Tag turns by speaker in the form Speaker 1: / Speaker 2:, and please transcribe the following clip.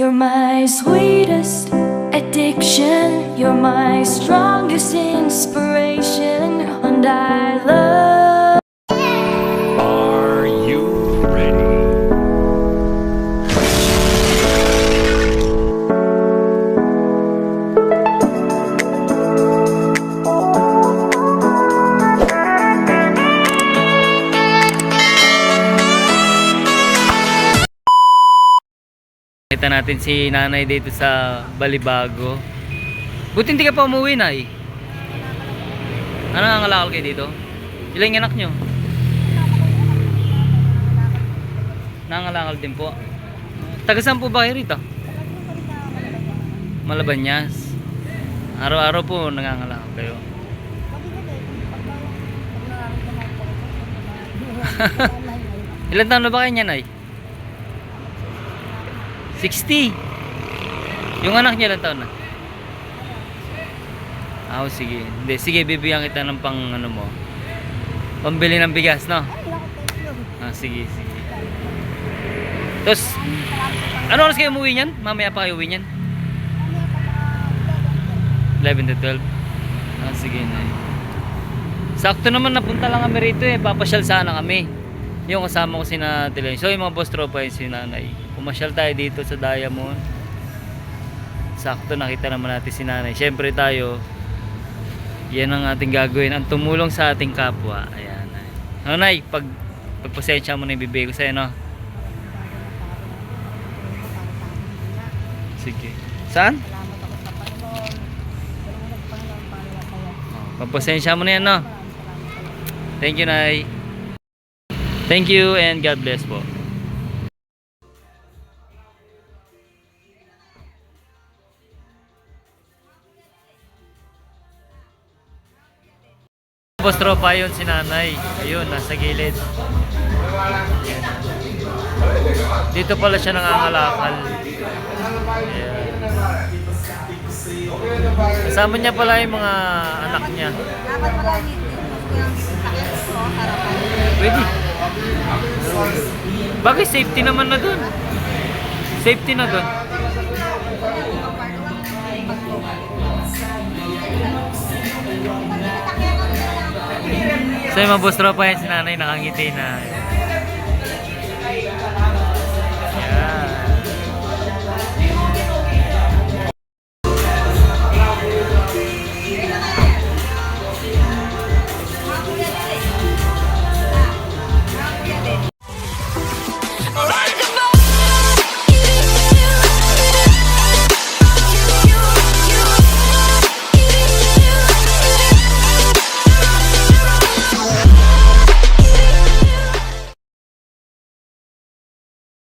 Speaker 1: You're my sweetest addiction. You're my strongest inspiration.
Speaker 2: Natin si nanay dito sa Balibago. Buti hindi ka pa umuwi na eh. Ano ang alakal kayo dito? Ilang anak nyo? Nangangalakal din po. Taga saan po ba kayo rito? Malabanyas. Araw-araw po nangangalakal kayo. Ilan taon na ba kayo niyan ay? 60. Yung anak niya ilang taon na? Ah, oh, sige. Hindi, sige, bibigyan kita ng pang ano mo. Pambili ng bigas, no? Ah, sige, sige. Tapos, ano oras kayo umuwi niyan? Mamaya pa kayo uwi niyan? 11 to 12. Ah, sige na. Sakto naman napunta lang kami rito eh. Papasyal sana kami. Yung kasama ko si Natalie. So yung mga boss tropa yun si nanay. Pumasyal tayo dito sa Diamond. Sakto nakita naman natin si nanay. Siyempre tayo, yan ang ating gagawin. Ang tumulong sa ating kapwa. Ayan. Ano nay, pag, pagpasensya mo na ibibigay ko sa'yo, no? Sige. Saan? Pagpasensya mo na yan, no? Thank you, Nay. Thank you and God bless po. Tapos tropa yun si nanay. Ayun, nasa gilid. Ayan. Dito pala siya nangangalakal. Ayan. Kasama niya pala yung mga anak niya.
Speaker 3: Dapat pala dito yung sakit ko, harapan.
Speaker 2: Pwede. Bakit safety naman na dun? Safety na dun. So yung mga boss tropa yan si nanay nakangiti na